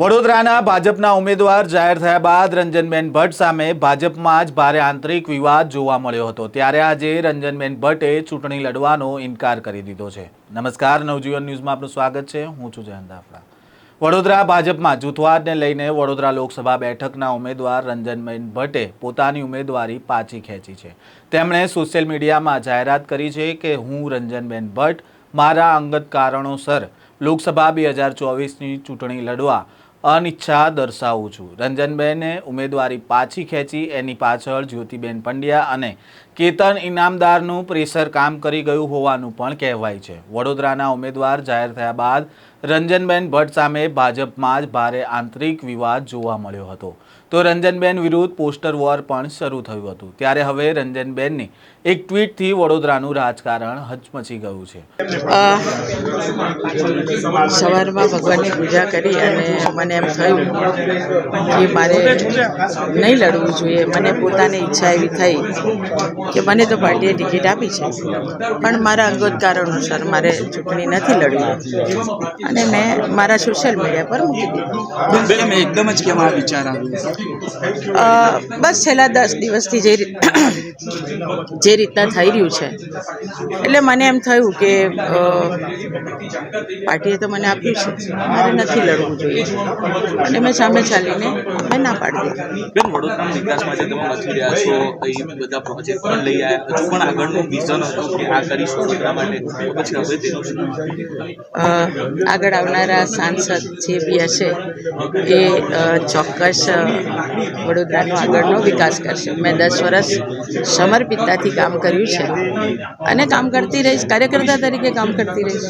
વડોદરાના ભાજપના ઉમેદવાર જાહેર થયા બાદ રંજનબેન ભટ્ટ સામે ભાજપમાં જ ભારે આંતરિક વિવાદ જોવા મળ્યો હતો. ત્યારે આજે રંજનબેન ભટ્ટે ચૂંટણી લડવાનો ઇનકાર કરી દીધો છે. નમસ્કાર, નવજીવન ન્યૂઝમાં આપનું સ્વાગત છે. હું છું જયંત દાફડા. વડોદરા ભાજપમાં જૂથવાદને લઈને વડોદરા લોકસભા બેઠકના ઉમેદવાર રંજનબેન ભટ્ટે પોતાની ઉમેદવારી પાછી ખેંચી છે. તેમણે સોશિયલ મીડિયામાં જાહેરાત કરી છે કે, હું રંજનબેન ભટ્ટ, મારા અંગત કારણોસર લોકસભા બે હજાર ચોવીસની ચૂંટણી લડવા અનિચ્છા દર્શાવું છું. રંજનબેને ઉમેદવારી પાછી ખેંચી એની પાછળ જ્યોતિબેન પંડ્યા અને કેતન ઇનામદારનું પ્રેશર કામ કરી ગયું હોવાનું પણ કહેવાય છે. વડોદરાના ઉમેદવાર જાહેર થયા બાદ રંજનબેન ભટ્ટ સામે ભાજપમાં જ ભારે આંતરિક વિવાદ જોવા મળ્યો હતો. તો રંજનબેન વિરુદ્ધ પોસ્ટર વોર પણ શરૂ થયું હતું. ત્યારે હવે રંજનબેનની એક ટ્વીટથી વડોદરાનું રાજકારણ હચમચી ગયું છે. સવારમાં ભગવાનની પૂજા કરી અને મને એમ થયું કે મારે નહીં લડવું જોઈએ. મને પોતાની ઈચ્છા એવી થઈ કે મને તો પાર્ટીએ ટિકિટ આપી છે. પણ મારા અંગત કારણોસર મારે ચૂંટણી નથી લડવી. અને મેં મારા સોશિયલ મીડિયા પર મૂકી દીધી. એકદમ જ કેમ આ વિચાર આવ્યો બસ છેલ્લા દસ દિવસથી જે જે રીતના થઈ રહ્યું છે. એટલે મને એમ થયું કે પાર્ટીએ તો મને આપ્યું છે. મારે નથી લડવું જોઈએ. અને મેં સામે ચાલીને મેં ના પાડી દીધું. વડોદરા વિકાસમાં જે તમે રહ્યા છો એ બધા પ્રોજેક્ટ પણ લઈ આવ્યા. હજુ પણ આગળનું વિઝન હતું કે આ કરીશું વડોદરા માટે. પછી હવે તેનું આગળ આવનારા સાંસદ જે બી હશે એ ચોક્કસ વડોદરાનો આગળનો વિકાસ કરશે. મેં દસ વર્ષ સમર્પિતતાથી કામ કર્યું છે. અને કામ કરતી રહીશ કાર્યકર્તા તરીકે કામ કરતી રહીશ.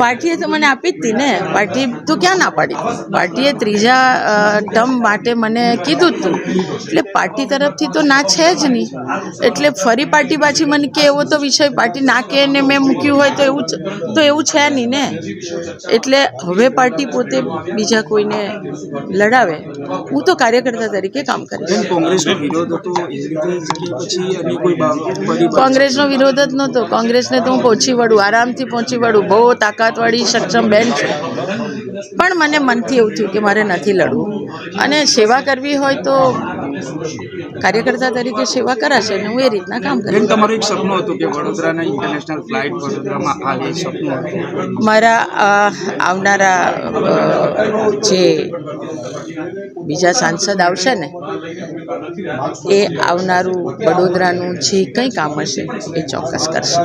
પાર્ટીએ તો મને આપી જ હતી ને. પાર્ટી તો ક્યાં ના પાડી? પાર્ટીએ ત્રીજા ટર્મ માટે મને કીધું જ હતું એટલે પાર્ટી તરફથી તો ના છે જ નહીં. એટલે ફરી પાર્ટી પાછી મને કે એવો તો વિષય પાર્ટી ના કે ને મેં મૂક્યું હોય તો એવું તો એવું છે નહીં ને. એટલે હવે પાર્ટી પોતે બીજા કોઈને લડાવે હું તો કાર્યકર્તા તરીકે કામ કરીશ. કોંગ્રેસનો વિરોધ જ નહોતો. કોંગ્રેસને તો હું પહોંચી વળું આરામથી પહોંચી વળું. બહુ તાકાતવાળી સક્ષમ બેન છે. પણ મને મનથી એવું થયું કે મારે નથી લડવું. અને સેવા કરવી હોય તો કાર્યકર્તા તરીકે સેવા કરાશે અને હું એ રીતના કામ કરીશ તમારું એક સપનું હતું કે વડોદરાના ઇન્ટરનેશનલ ફ્લાઇટ વડોદરામાં આવે સપનું મારા આવનારા જે બીજા સાંસદ આવશે ને એ આવનારું વડોદરાનું જે કંઈ કામ હશે એ ચોક્કસ કરશે.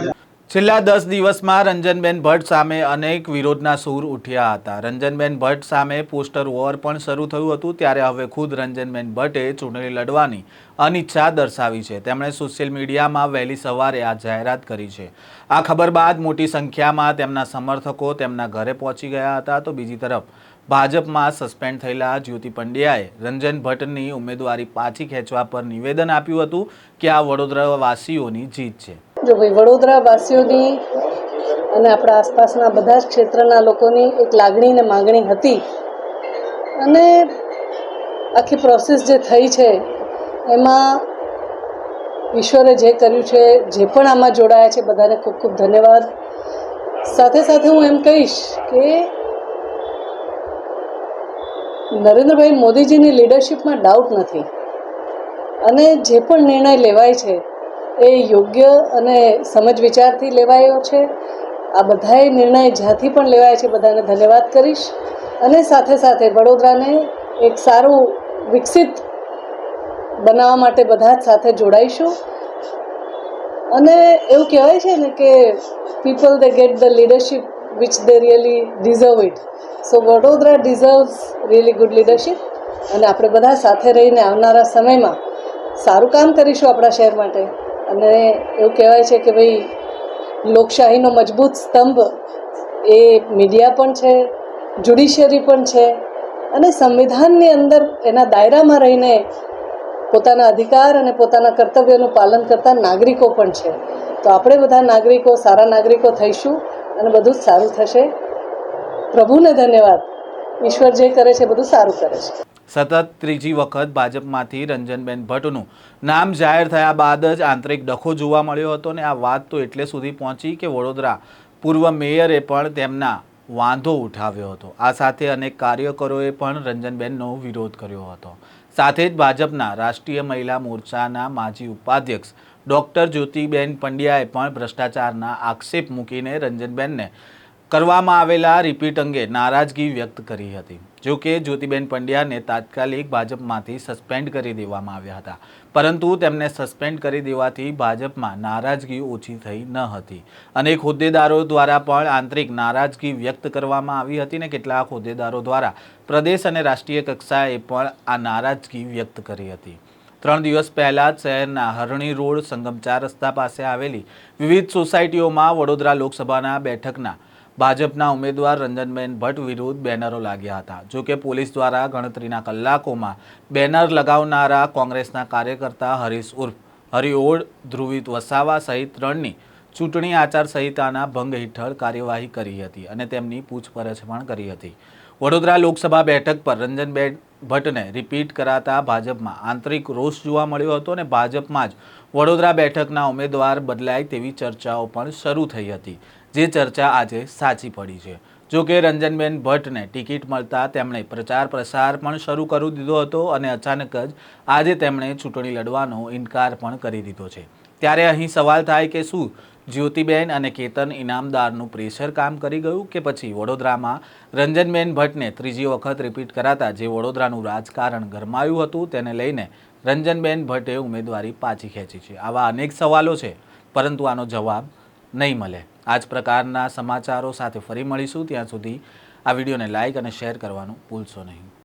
છેલ્લા દસ દિવસમાં રંજનબેન ભટ્ટ સામે અનેક વિરોધના સૂર ઉઠ્યા હતા. રંજનબેન ભટ્ટ સામે પોસ્ટર વોર પણ શરૂ થયું હતું, ત્યારે હવે ખુદ રંજનબેન ભટ્ટે ચૂંટણી લડવાની અનિચ્છા દર્શાવી છે. તેમણે સોશિયલ મીડિયામાં વહેલી સવારે આ જાહેરાત કરી છે. આ ખબર બાદ મોટી સંખ્યામાં તેમના સમર્થકો તેમના ઘરે પહોંચી ગયા હતા. તો બીજી તરફ, ભાજપમાં સસ્પેન્ડ થયેલા જ્યોતિ પંડ્યાએ રંજન ભટ્ટની ઉમેદવારી પાછી ખેંચવા પર નિવેદન આપ્યું હતું કે આ વડોદરાવાસીઓની જીત છે. જો ભાઈ વડોદરાવાસીઓની અને આપણા આસપાસના બધા જ ક્ષેત્રના લોકોની એક લાગણી ને માગણી હતી. અને આખી પ્રોસેસ જે થઈ છે, એમાં ઈશ્વરે જે કર્યું છે, જે પણ આમાં જોડાયા છે, બધાને ખૂબ ખૂબ ધન્યવાદ. સાથે સાથે હું એમ કહીશ કે નરેન્દ્રભાઈ મોદીજીની લીડરશિપમાં ડાઉટ નથી. અને જે પણ નિર્ણય લેવાય છે એ યોગ્ય અને સમજ વિચારથી લેવાયો છે. આ બધાએ નિર્ણય જ્યાંથી પણ લેવાય છે, બધાને ધન્યવાદ કરીશ. અને સાથે સાથે વડોદરાને એક સારું વિકસિત બનાવવા માટે બધા જ સાથે જોડાઈશું. અને એવું કહેવાય છે ને કે people they get the leadership which they really deserve it so Vadodara deserves really good leadership અને આપણે બધા સાથે રહીને આવનારા સમયમાં સારું કામ કરીશું આપણા શહેર માટે. અને એવું કહેવાય છે કે ભાઈ, લોકશાહીનો મજબૂત સ્તંભ એ મીડિયા પણ છે જ્યુડિશિયરી પણ છે અને સંવિધાનની અંદર એના દાયરામાં રહીને પોતાના અધિકાર અને પોતાના કર્તવ્યનું પાલન કરતા નાગરિકો પણ છે. તો આપણે બધા નાગરિકો, સારા નાગરિકો થઈશું અને બધું જ સારું થશે. પ્રભુને ધન્યવાદ. ઈશ્વર જે કરે છે બધું સારું કરે છે. સતત ત્રીજી વખત ભાજપમાંથી રંજનબેન ભટ્ટનું નામ જાહેર થયા બાદ જ આંતરિક ડખો જોવા મળ્યો હતો ને આ વાત તો એટલે સુધી પહોંચી કે વડોદરા પૂર્વ મેયરે પણ તેમના વાંધો ઉઠાવ્યો હતો. આ સાથે અનેક કાર્યકરોએ પણ રંજનબેનનો વિરોધ કર્યો હતો. સાથે જ ભાજપના રાષ્ટ્રીય મહિલા મોરચાના માજી ઉપાધ્યક્ષ ડૉક્ટર જ્યોતિબેન પંડ્યાએ પણ ભ્રષ્ટાચારના આક્ષેપ મૂકીને રંજનબેનને કરવામાં આવેલા રિપીટ અંગે નારાજગી વ્યક્ત કરી હતી. જો કે જ્યોતિબેન પંડ્યાને તાત્કાલિક ભાજપમાંથી સસ્પેન્ડ કરી દેવામાં આવ્યા હતા. પરંતુ તેમને સસ્પેન્ડ કરી દેવાથી ભાજપમાં નારાજગી ઓછી થઈ ન હતી. અનેક હોદ્દેદારો દ્વારા પણ આંતરિક નારાજગી વ્યક્ત કરવામાં આવી હતી ને કેટલાક હોદ્દેદારો દ્વારા પ્રદેશ અને રાષ્ટ્રીય કક્ષાએ પણ આ નારાજગી વ્યક્ત કરી હતી. ત્રણ દિવસ પહેલાં જ શહેરના હરણી રોડ સંગમ ચાર રસ્તા પાસે આવેલી વિવિધ સોસાયટીઓમાં વડોદરા લોકસભાના બેઠકના ભાજપના ઉમેદવાર રંજનબેન ભટ્ટ વિરુદ્ધ બેનરો લાગ્યા હતા. જો કે પોલીસ દ્વારા ગણતરીના કલાકોમાં બેનર લગાવનારા કોંગ્રેસના કાર્યકર્તા હરીશ ઉર્ફ, હરિઓળ, ધ્રુવિત વસાવા સહિત ત્રણની ચૂંટણી આચારસંહિતાના ભંગ હેઠળ કાર્યવાહી કરી હતી અને તેમની પૂછપરછ પણ કરી હતી. વડોદરા લોકસભા બેઠક પર રંજનબેન ભટ્ટને રિપીટ કરાતા ભાજપમાં આંતરિક રોષ જોવા મળ્યો હતો અને ભાજપમાં જ વડોદરા બેઠકના ઉમેદવાર બદલાય તેવી ચર્ચાઓ પણ શરૂ થઈ હતી. જે ચર્ચા આજે સાચી પડી છે. જો કે રંજનબેન ભટ્ટને ટિકિટ મળતા તેમણે પ્રચાર પ્રસાર પણ શરૂ કરી દીધો હતો અને અચાનક જ આજે તેમણે ચૂંટણી લડવાનો ઇનકાર પણ કરી દીધો છે. ત્યારે અહીં સવાલ થાય કે શું જ્યોતિબેન અને કેતન ઇનામદારનું પ્રેશર કામ કરી ગયું કે પછી વડોદરામાં રંજનબેન ભટ્ટને ત્રીજી વખત રિપીટ કરાતા જે વડોદરાનું રાજકારણ ગરમાયું હતું તેને લઈને રંજનબેન ભટ્ટે ઉમેદવારી પાછી ખેંચી છે. આવા અનેક સવાલો છે. પરંતુ આનો જવાબ નહીં મળે. આ જ પ્રકારના સમાચારો સાથે ફરી મળીશું. ત્યાં સુધી આ વિડીયોને લાઇક અને શેર કરવાનું ભૂલશો નહીં.